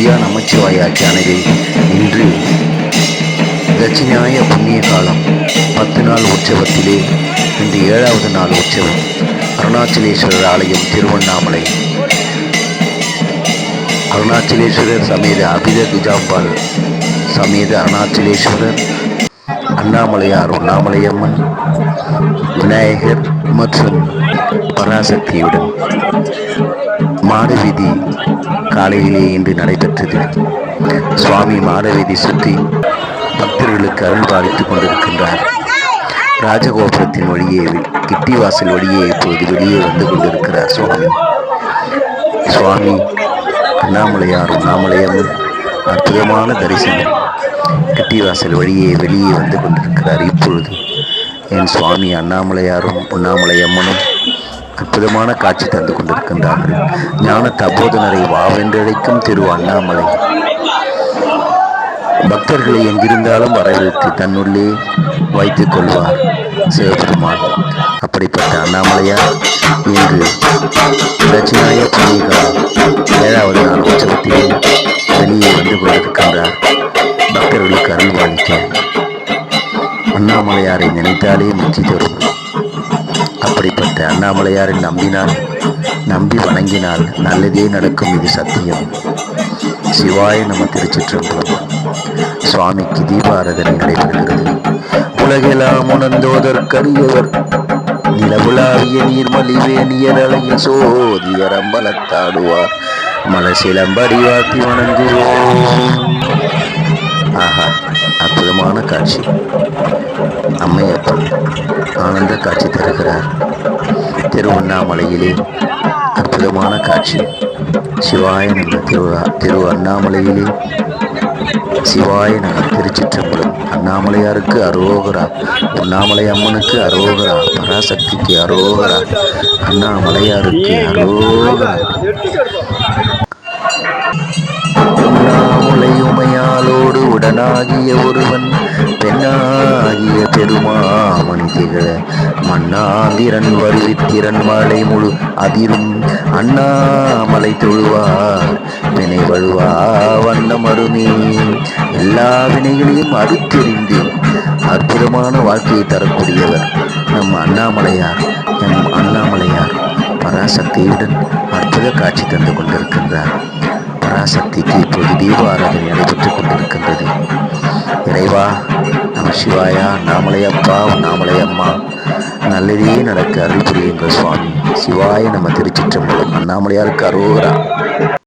ஐயா நமச்சிவாயாக்கி அணைவில் இன்று தட்சிணாய புண்ணிய காலம் பத்து நாள் உற்சவத்திலே இன்று ஏழாவது நாள் உற்சவம். அருணாச்சலேஸ்வரர் ஆலயம் திருவண்ணாமலை. அருணாச்சலேஸ்வரர் சமேத அபித குஜாம்பால் சமேத அருணாச்சலேஸ்வரர் அண்ணாமலையார் உண்ணாமலையம்மன் விநாயகர் மற்றும் பராசக்தியுடன் மாடு வீதி காலையிலே இன்று நடைபெற்றது. சுவாமி மாடவீதி சுற்றி பக்தர்களுக்கு அருள் பாலித்துக் கொண்டிருக்கின்றார். ராஜகோபுரத்தின் வழியே கிட்டிவாசல் வழியே இப்போது வெளியே வந்து கொண்டிருக்கிறார் சுவாமி. சுவாமி அண்ணாமலையார் அண்ணாமலையம்மன் அற்புதமான தரிசனம். கிட்டிவாசல் வழியே வெளியே வந்து கொண்டிருக்கிறார் இப்பொழுது. என் சுவாமி அண்ணாமலையாரும் உண்ணாமலையம்மனும் அற்புதமான காட்சி தந்து கொண்டிருக்கின்றார்கள் ஞான தபோதனரை வாவென்றழைக்கும் திரு அண்ணாமலை. பக்தர்களை எங்கிருந்தாலும் வரவேற்று தன்னுள்ளே வைத்துக் கொள்வார் சிவபெருமான். அப்படிப்பட்ட அண்ணாமலையார் இன்று தட்சிணாய புண்ணியகாலம். ஏழாவது நாள் உற்சவத்திலே வெளியே வந்து கொண்டிருக்கின்றார். பக்தர்களுக்கு அருள்வாளிக்க அண்ணாமலையாரை நினைத்தாலே முக்தி தரும். அப்படிப்பட்ட அண்ணாமலையாரை நம்பினால் நம்பி வணங்கினால் நல்லதே நடக்கும் இது சத்தியம். சிவாய நம்ம திருச்சிற்றம்பலம். சுவாமிக்கு தீபாராதனை நடைபெறுகிறது. உலகெல்லாம் உணர்ந்தோதற்கரியவர் நிலவுலாவிய நீர்மலிவே அலையில் சோதியர் அம்பலத்தாடுவார். மலசிலம்படி வாத்தி வணங்குவோம். ஆஹா அற்புதமான காட்சி. அம்மையப்பன் ஆனந்த காட்சி தருகிறார். திருவண்ணாமலையிலே அற்புதமான காட்சி. சிவாயன் என்ற திரு திரு அண்ணாமலையிலே சிவாய திருச்சிற்றம்பலம். அண்ணாமலையாருக்கு அரோகரா. உண்ணாமலை அம்மனுக்கு அரோகரா. பராசக்திக்கு அரோகரா. அண்ணாமலையாருக்கு அரோகரா. மன்னனாகிய ஒருவன் பெண்ணாகிய பெருமாமணி திகழ மன்னாந்திரன் வருவித்திரன் மலை முழு அதிரும் அண்ணாமலை தொழுவார். வினை வழுவா வண்ணம் அருமே எல்லா வினைகளையும் அறுத்தெறிந்து அற்புதமான வாழ்க்கையை தரக்கூடியவர் நம் அண்ணாமலையார் நம் அண்ணாமலையார். பராசக்தியுடன் அற்புத காட்சி தந்து கொண்டிருக்கின்றார். பராசக்திக்கு இப்போது தீப ஆராதனை நடைபெற்றுக் கொண்டிருக்கின்றது. இறைவா நம சிவாயா நாமலையப்பா நாமலையம்மா நல்லதே நடக்க அருள் புரியுங்கள் சுவாமி. சிவாய நம்ம திருச்சிற்றம்பலம். அண்ணாமலையாருக்கு அரோகரா.